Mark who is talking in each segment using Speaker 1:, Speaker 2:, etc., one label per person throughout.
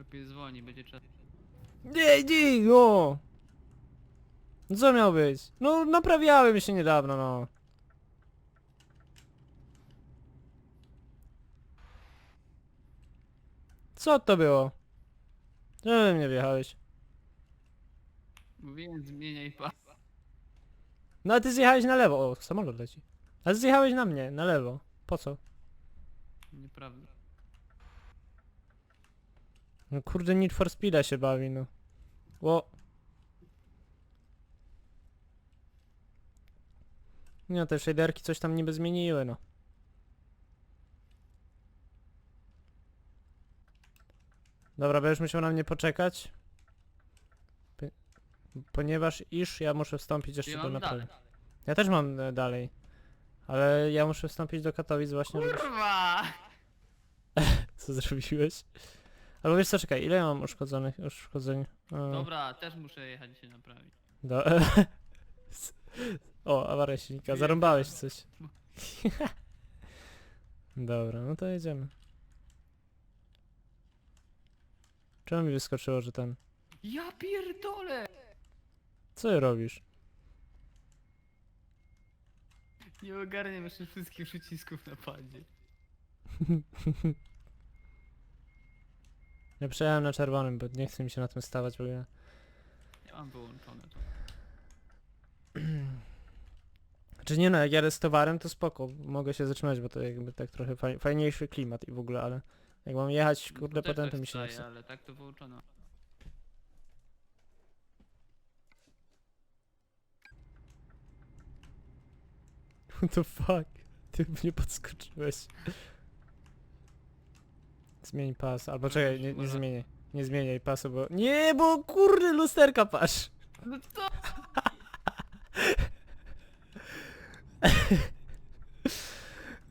Speaker 1: Lepiej dzwoni, będzie czas.
Speaker 2: Nie, nie, no! No Co miał być? No naprawiałem się niedawno, no. Co to było? Czemu we mnie wjechałeś?
Speaker 1: Mówiłem, zmieniaj pas.
Speaker 2: No a ty zjechałeś na lewo. O, samolot leci. A zjechałeś na mnie, na lewo. Po co?
Speaker 1: Nieprawda.
Speaker 2: No kurde, Need for Speeda się bawi, no. Ło. Nie, te shaderki coś tam niby zmieniły, no. Dobra, będziesz musiał na mnie poczekać. P- Ponieważ iż ja muszę wstąpić jeszcze
Speaker 1: Ja
Speaker 2: do
Speaker 1: dalej.
Speaker 2: Ja też mam e, dalej. Ale ja muszę wstąpić do Katowic właśnie, żeby...
Speaker 1: Kurwa!
Speaker 2: Co zrobiłeś? Albo wiesz co, czekaj, ile ja mam uszkodzonych, uszkodzeń? E,
Speaker 1: Dobra, też muszę jechać się naprawić.
Speaker 2: Do... o, awaria silnika, zarąbałeś coś. Dobra, no to jedziemy. Czemu mi wyskoczyło, że ten...
Speaker 1: Ja pierdolę!
Speaker 2: Co robisz?
Speaker 1: Nie ogarniam jeszcze wszystkich przycisków na padzie.
Speaker 2: Ja przejechałem na czerwonym, bo nie chce mi się na tym stawać w ogóle.
Speaker 1: Ja mam wyłączone to.
Speaker 2: Czy nie no, jak jadę z towarem to spoko, mogę się zatrzymać, bo to jakby tak trochę faj, fajniejszy klimat i w ogóle, ale jak mam jechać, kurde,
Speaker 1: No też
Speaker 2: potem
Speaker 1: tak
Speaker 2: to mi się nie chce.
Speaker 1: ale tak to wyłączono.
Speaker 2: What the fuck? Ty mnie podskoczyłeś. Zmień pas, albo czekaj, nie, nie zmieniaj. Nie zmieniaj pasu, bo... Nie, bo kurde lusterka patrz!
Speaker 1: No co?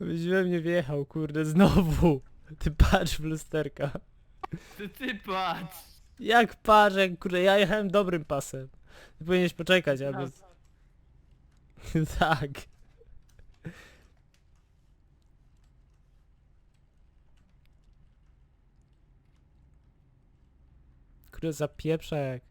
Speaker 2: Byś we mnie wjechał, kurde, znowu! Ty patrz w lusterka.
Speaker 1: Ty, ty patrz!
Speaker 2: Jak patrz, jak kurde, ja jechałem dobrym pasem. Ty powinieneś poczekać, albo... tak. Kurde, zapieprza jak...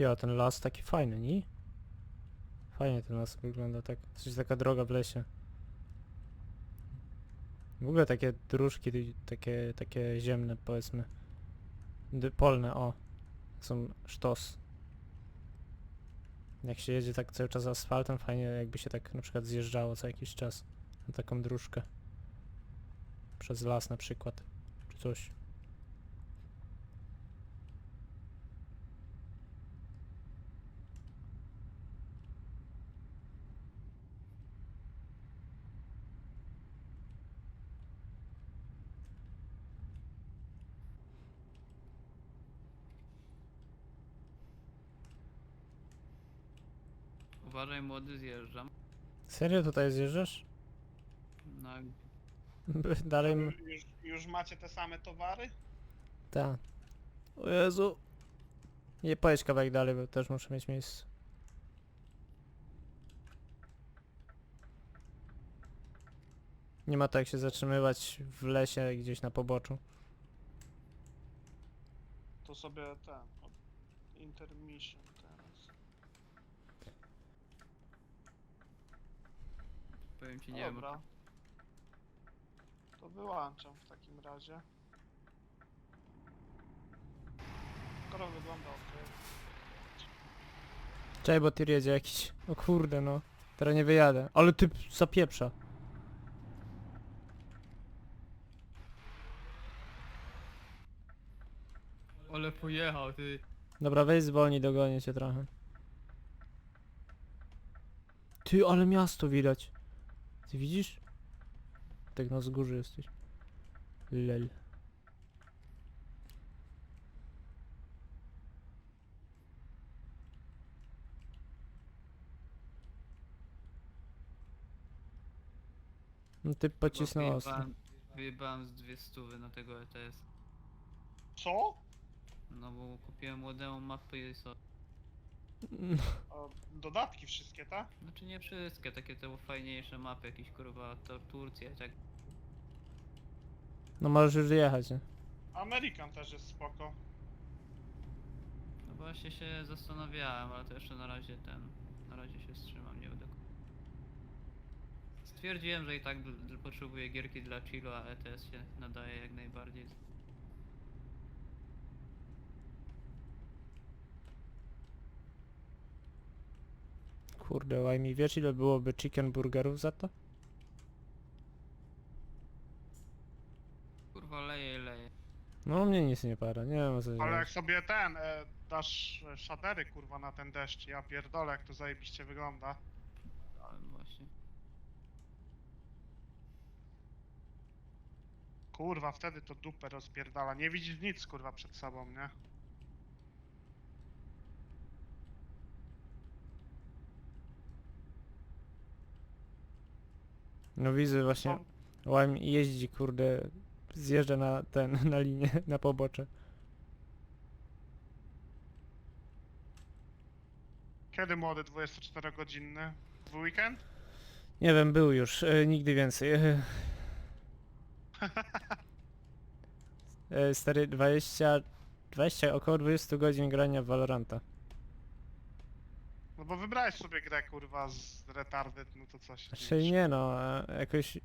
Speaker 2: Ty, a ten las taki fajny, nie? Fajnie ten las wygląda tak. Coś taka droga w lesie. W ogóle takie dróżki, takie, takie ziemne powiedzmy. Polne, o. Są sztos. Jak się jedzie tak cały czas asfaltem, fajnie jakby się tak na przykład zjeżdżało co jakiś czas. Na taką dróżkę. Przez las na przykład. Czy coś.
Speaker 1: Uważaj młody, zjeżdżam.
Speaker 2: Serio tutaj zjeżdżasz?
Speaker 1: No,
Speaker 2: Dalej... m-
Speaker 3: Już, już, macie te same towary?
Speaker 2: Tak. O Jezu. Nie pojedź kawałek dalej, bo też muszę mieć miejsce. Nie ma tak się zatrzymywać w lesie gdzieś na poboczu.
Speaker 3: To sobie ten. Intermission teraz.
Speaker 1: Powiem ci, nie wiem.
Speaker 3: Dobra. To wyłączam w takim razie. Skoro wygląda ok.
Speaker 2: Czekaj, bo tir jedzie jakiś. O kurde no. Teraz nie wyjadę. Ale typ zapieprza.
Speaker 1: Ale pojechał, ty.
Speaker 2: Dobra, weź zwolnij, dogonię cię trochę. Ty, ale miasto widać. Ty widzisz? Tak na wzgórzu jesteś. Lel. No typ pocisnął ostro.
Speaker 1: Wyjebałem- Wyjebałem z dwie stówy na tego ETS.
Speaker 3: Co?
Speaker 1: No bo kupiłem młodemu mapę i so.
Speaker 3: O, dodatki wszystkie, tak?
Speaker 1: Znaczy nie wszystkie, takie te fajniejsze mapy, jakieś kurwa to Turcja i tak.
Speaker 2: No możesz już jechać, nie?
Speaker 3: American też jest spoko.
Speaker 1: No właśnie się zastanawiałem, ale to jeszcze na razie ten. Na razie się wstrzymam, nie będę. kupował. Stwierdziłem, że i tak potrzebuję gierki dla chillu, a ETS się nadaje jak najbardziej.
Speaker 2: Kurde, łaj wiesz ile byłoby chicken burgerów za to?
Speaker 1: Kurwa leje i leje.
Speaker 2: No mnie nic nie para, nie wiem o co
Speaker 3: Ale
Speaker 2: chodzi.
Speaker 3: jak sobie ten, e, dasz e, szadery kurwa na ten deszcz, ja pierdolę jak to zajebiście wygląda.
Speaker 1: Ale właśnie.
Speaker 3: Kurwa, wtedy to dupę rozpierdala. Nie widzisz nic kurwa przed sobą, nie?
Speaker 2: No widzę właśnie, łaj jeździ kurde, zjeżdża na ten, na linię, na pobocze.
Speaker 3: Kiedy młody 24-godzinny? W weekend?
Speaker 2: Nie wiem, był już, e, nigdy więcej. E, stary, 20, 20, około 20 godzin grania w Valoranta.
Speaker 3: Bo wybrałeś sobie grę kurwa z retarded, no to coś.
Speaker 2: Znaczy nie no, e, jakoś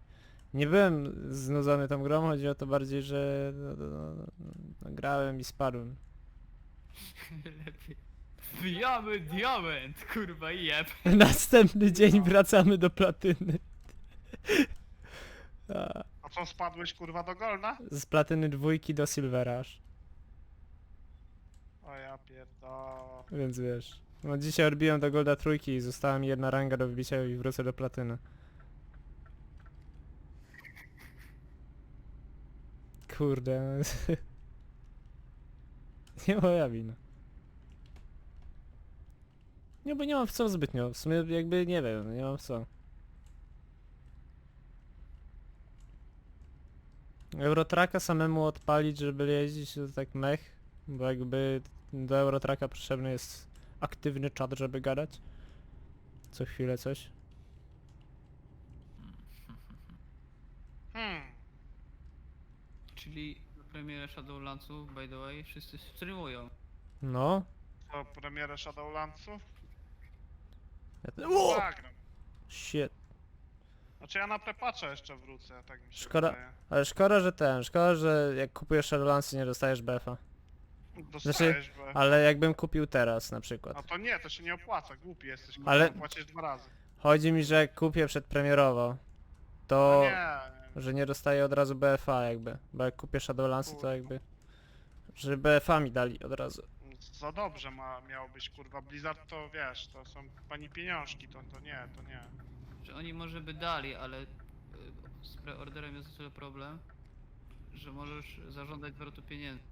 Speaker 2: nie byłem znudzony tą grą, chodzi o to bardziej, że no, no, no, no, grałem i spadłem.
Speaker 1: Lepiej. Wbijamy diament, kurwa i jeb.
Speaker 2: Następny dzień wracamy do platyny. A,
Speaker 3: A co spadłeś kurwa do golda?
Speaker 2: Z platyny dwójki do silvera aż,
Speaker 3: O ja pierdolę.
Speaker 2: więc wiesz. No dzisiaj odbiłem do golda trójki i została mi jedna ranga do wbicia i wrócę do platyny. Kurde. nie moja wina. Nie, bo nie mam w co zbytnio. W sumie jakby nie wiem, nie mam w co. Eurotraka samemu odpalić, żeby jeździć to tak mech, bo jakby do Eurotraka potrzebny jest aktywny czat, żeby gadać. Co chwilę coś.
Speaker 3: Hmm.
Speaker 1: Czyli premierę Shadowlandsów, by the way, wszyscy streamują.
Speaker 2: No.
Speaker 3: To premierę Shadowlandsów?
Speaker 2: Ja O!
Speaker 3: Zagram.
Speaker 2: Shit.
Speaker 3: Znaczy ja na prepacza jeszcze wrócę, tak mi się
Speaker 2: Szkoda-
Speaker 3: wydaje.
Speaker 2: Ale szkoda, że ten, szkoda, że jak kupujesz Shadowlandsy nie dostajesz BF-a.
Speaker 3: Dostajesz, bo...
Speaker 2: Ale jakbym kupił teraz na przykład.
Speaker 3: No to nie, to się nie opłaca, głupi jesteś,
Speaker 2: Ale-
Speaker 3: ale... płacisz dwa razy.
Speaker 2: Chodzi mi, że jak kupię przedpremierowo,
Speaker 3: No
Speaker 2: to...
Speaker 3: nie,
Speaker 2: że nie dostaję od razu BFA jakby. Bo jak kupię Shadowlandsy to
Speaker 3: Kurwa.
Speaker 2: jakby... Że BFA mi dali od razu.
Speaker 3: za dobrze ma, miało być kurwa. Blizzard to wiesz, to są pani pieniążki, to, to nie, to nie.
Speaker 1: Że oni może by dali, ale y, z preorderem jest o tyle problem, że możesz zażądać zwrotu pieniędzy.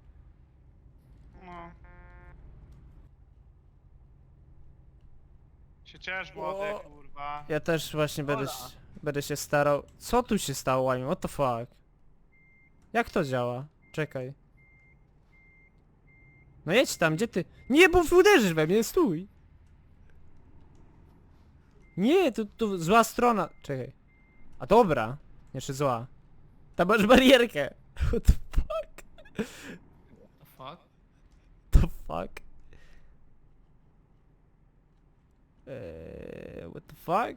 Speaker 3: No. Się ciesz młody,
Speaker 2: O.
Speaker 3: kurwa.
Speaker 2: Ja też właśnie będę, będę się starał... Co tu się stało, Łajmi? What the fuck? Jak to działa? Czekaj. No jedź tam, gdzie ty... Nie, bo uderzysz we mnie, stój! Nie, tu, tu zła strona. Czekaj. A dobra. Jeszcze zła. Tam masz barierkę. What the fuck?
Speaker 1: Fuck?
Speaker 2: Eee, what the fuck?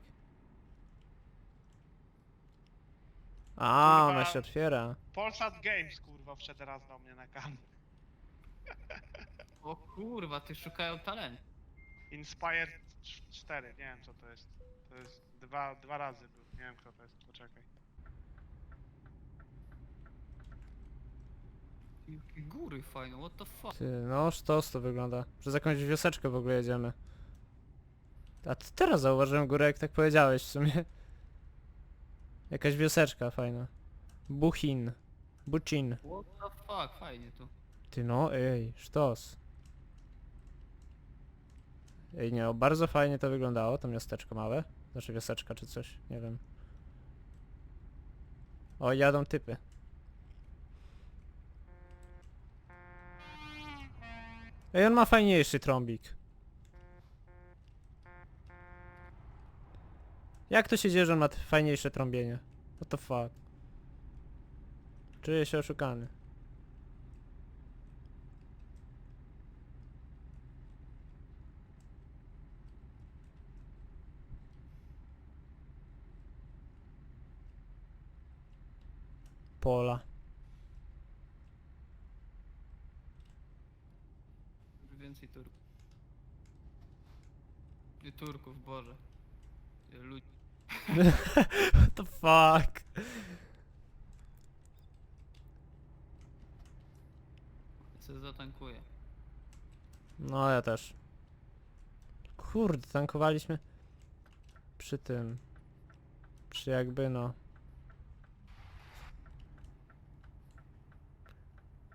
Speaker 2: A, ona
Speaker 3: Kurwa.
Speaker 2: się otwiera.
Speaker 3: Polsat Games kurwa wszedł raz do mnie na kanał.
Speaker 1: O kurwa, ty szukają talent.
Speaker 3: Inspire 4, nie wiem co to jest. To jest dwa, dwa razy był, nie wiem kto to jest, poczekaj.
Speaker 1: Jakie góry fajne, what the fuck?
Speaker 2: Ty, no sztos to wygląda. Przez jakąś wioseczkę w ogóle jedziemy. A ty teraz zauważyłem górę, jak tak powiedziałeś w sumie. Jakaś wioseczka fajna. Buchin. Bucin.
Speaker 1: What the fuck, fajnie tu.
Speaker 2: Ty no, ej, sztos. Ej, nie, o, bardzo fajnie to wyglądało, to miasteczko małe. Znaczy wioseczka czy coś, nie wiem. O, jadą typy. Ej, on ma fajniejszy trąbik. Jak to się dzieje, że on ma fajniejsze trąbienie? What the fuck? Czuję się oszukany. Pola.
Speaker 1: Już Więcej Turków. Nie Turków, Boże. Ludzi.
Speaker 2: What the fuck?
Speaker 1: Co zatankuje.
Speaker 2: No ja też. Kurde, tankowaliśmy przy tym. Przy jakby no.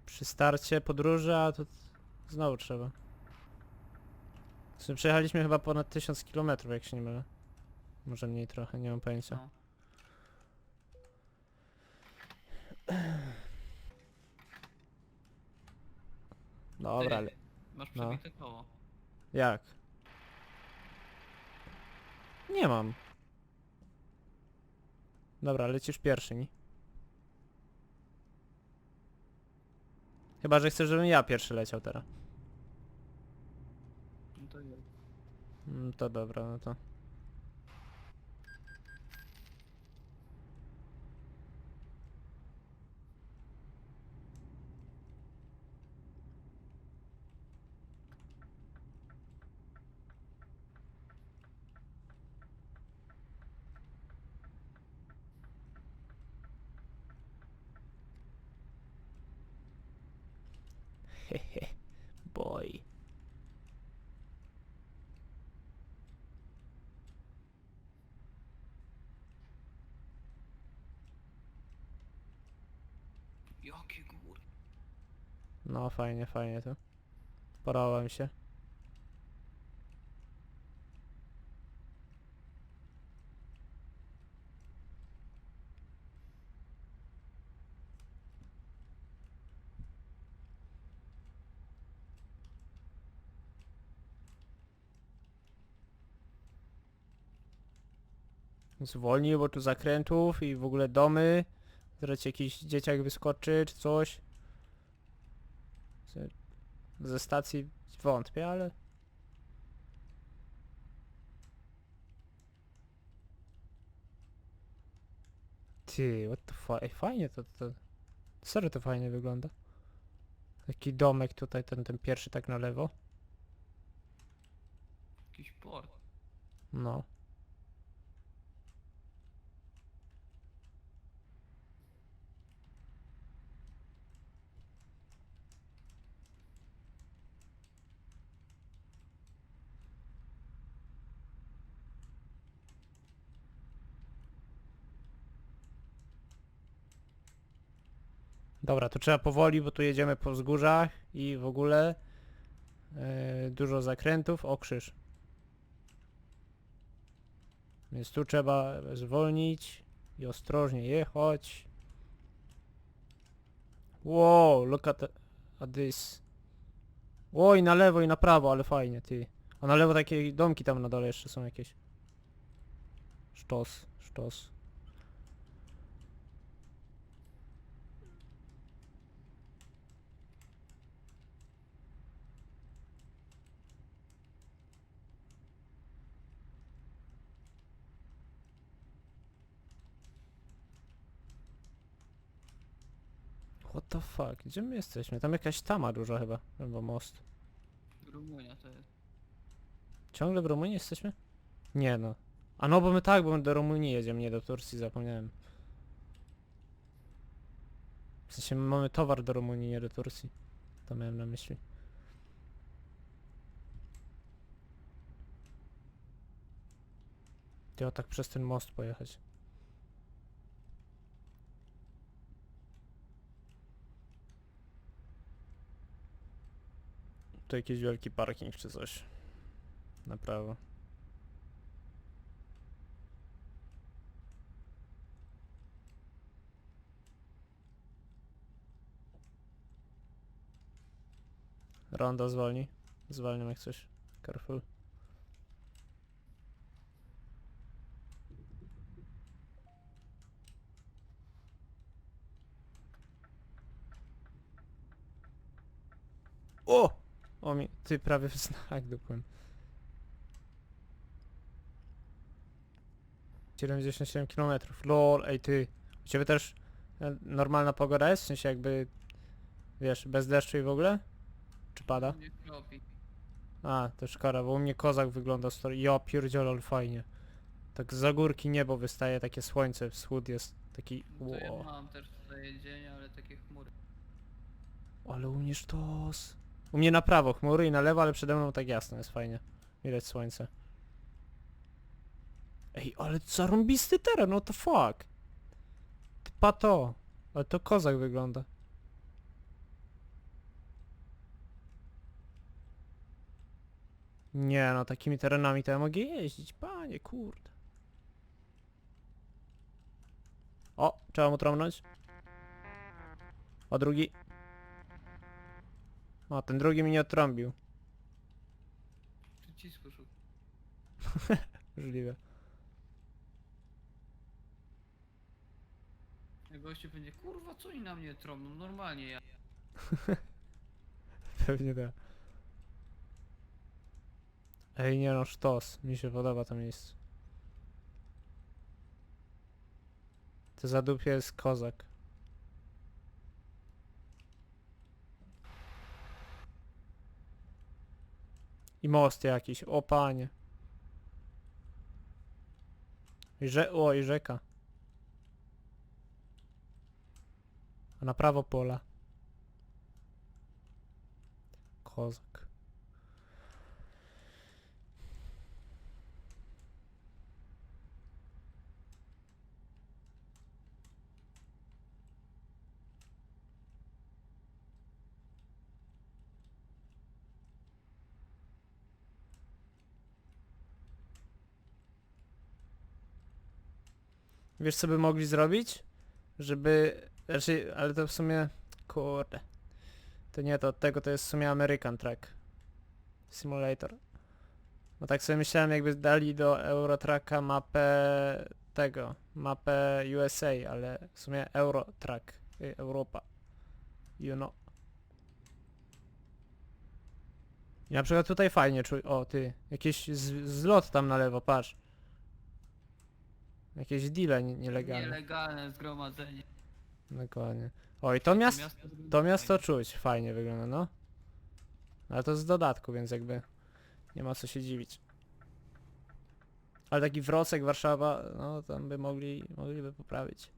Speaker 2: Przy starcie podróży, a to znowu trzeba. W sumie Przejechaliśmy chyba ponad 1000 km, jak się nie mylę. Może mniej trochę, nie mam pojęcia.
Speaker 1: No.
Speaker 2: Dobra,
Speaker 1: Ty,
Speaker 2: ale
Speaker 1: Masz
Speaker 2: no.
Speaker 1: koło.
Speaker 2: jak? Nie mam. Dobra, lecisz pierwszy, nie? Chyba, że chcesz, żebym ja pierwszy leciał teraz. Mm, to dobra, no to. Hehe,
Speaker 1: Jakie góry.
Speaker 2: No fajnie, fajnie to. Podoba się. Zwolnij, bo tu zakrętów i w ogóle domy. Zaraz ci jakiś dzieciak wyskoczy czy coś. Ze- Ze stacji wątpię, ale... Ty, what the fuck, Ej, fajnie to, to... Serio to fajnie wygląda. Taki domek tutaj, ten, ten pierwszy tak na lewo.
Speaker 1: Jakiś port.
Speaker 2: No. Dobra, to trzeba powoli, bo tu jedziemy po wzgórzach i w ogóle e, dużo zakrętów. O, krzyż. Więc tu trzeba zwolnić i ostrożnie jechać. Wow, look at, at this. Oj, na lewo i na prawo, ale fajnie, ty. A na lewo takie domki tam na dole jeszcze są jakieś. Sztos, sztos. What the fuck? Gdzie my jesteśmy? Tam jakaś tama duża chyba, albo most.
Speaker 1: Rumunia to jest.
Speaker 2: Ciągle w Rumunii jesteśmy? Nie no. A no bo my tak, bo my do Rumunii jedziemy, nie do Turcji, zapomniałem. W sensie my mamy towar do Rumunii, nie do Turcji. To miałem na myśli. O tak przez ten most pojechać. To jakiś wielki parking czy coś. Na prawo. Ronda zwolni. Zwalniam jak coś. Careful. O! O mi... Ty prawie w znak dupłem. 77 km. LOL, ej ty. U ciebie też e, normalna pogoda jest? W sensie jakby... Wiesz, bez deszczu i w ogóle? Czy pada?
Speaker 1: Nie kropi.
Speaker 2: A, to szkoda, bo u mnie kozak wygląda story. Ja pierdzielę, ale fajnie. Tak za górki niebo wystaje, takie słońce, wschód jest taki...
Speaker 1: No to ja
Speaker 2: Wow.
Speaker 1: mam też tutaj dzień, ale takie chmury.
Speaker 2: Ale u mnie sztos. U mnie na prawo chmury i na lewo, ale przede mną tak jasno, jest fajnie. Widać słońce. Ej, ale zarąbisty teren, what the fuck? Ty pato. Ale to kozak wygląda. Nie no, takimi terenami to ja mogę jeździć, panie, kurde. O, trzeba mu trąbnąć. O, drugi. O, ten drugi mi nie odtrąbił.
Speaker 1: Przycisku szuk.
Speaker 2: Możliwe.
Speaker 1: Jak gościu będzie, kurwa, co oni na mnie trąbną? Normalnie ja.
Speaker 2: Pewnie tak. Ej, nie no, sztos. Mi się podoba to miejsce. To zadupie jest kozak. I most jakiś, o panie. I rze o, i rzeka. A na prawo pola. Kozak. Wiesz co by mogli zrobić? Żeby... Znaczy, ale to w sumie... Kurde. To nie, to od tego to jest w sumie American Track. Simulator. No tak sobie myślałem jakby dali do Eurotracka mapę tego, mapę USA, ale w sumie Eurotrack, y, Europa. You know. I na przykład tutaj fajnie czuj, o ty, jakiś z, zlot tam na lewo, patrz. Jakieś deale nie- nielegalne.
Speaker 1: Nielegalne zgromadzenie.
Speaker 2: Dokładnie. O i to miasto, to miasto czuć, fajnie wygląda, no. Ale to z dodatku, więc jakby nie ma co się dziwić. Ale taki Wrocek, Warszawa, no tam by mogli, mogliby poprawić.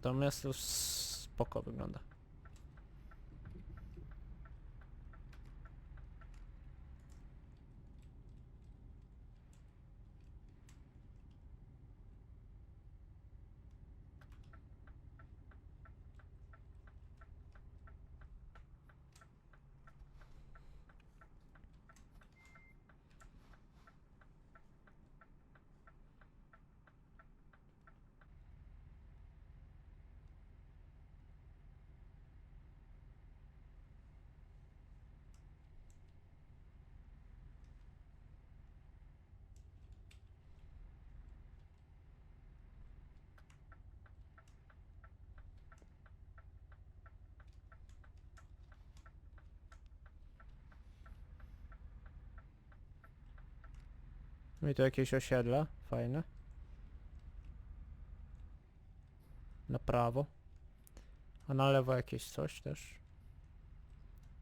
Speaker 2: To miasto spoko wygląda. No i tu jakieś osiedla, fajne. Na prawo. A na lewo jakieś coś też.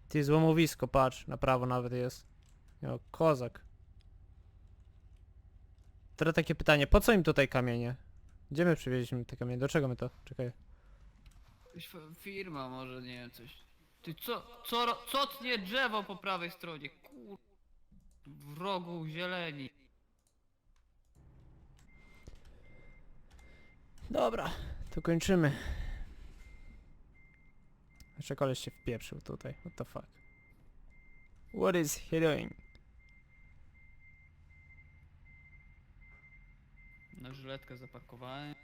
Speaker 2: Ty złomowisko, patrz, na prawo nawet jest. O, kozak. Teraz takie pytanie, po co im tutaj kamienie? Gdzie my przywieźliśmy te kamienie? Do czego my to? Czekaj.
Speaker 1: Firma może, nie wiem, coś. Ty co, co, co tnie drzewo po prawej stronie? Kur... W rogu zieleni.
Speaker 2: Dobra, to kończymy. Jeszcze koleś się wpieprzył tutaj, what the fuck. What is he doing?
Speaker 1: Na żyletkę zapakowałem.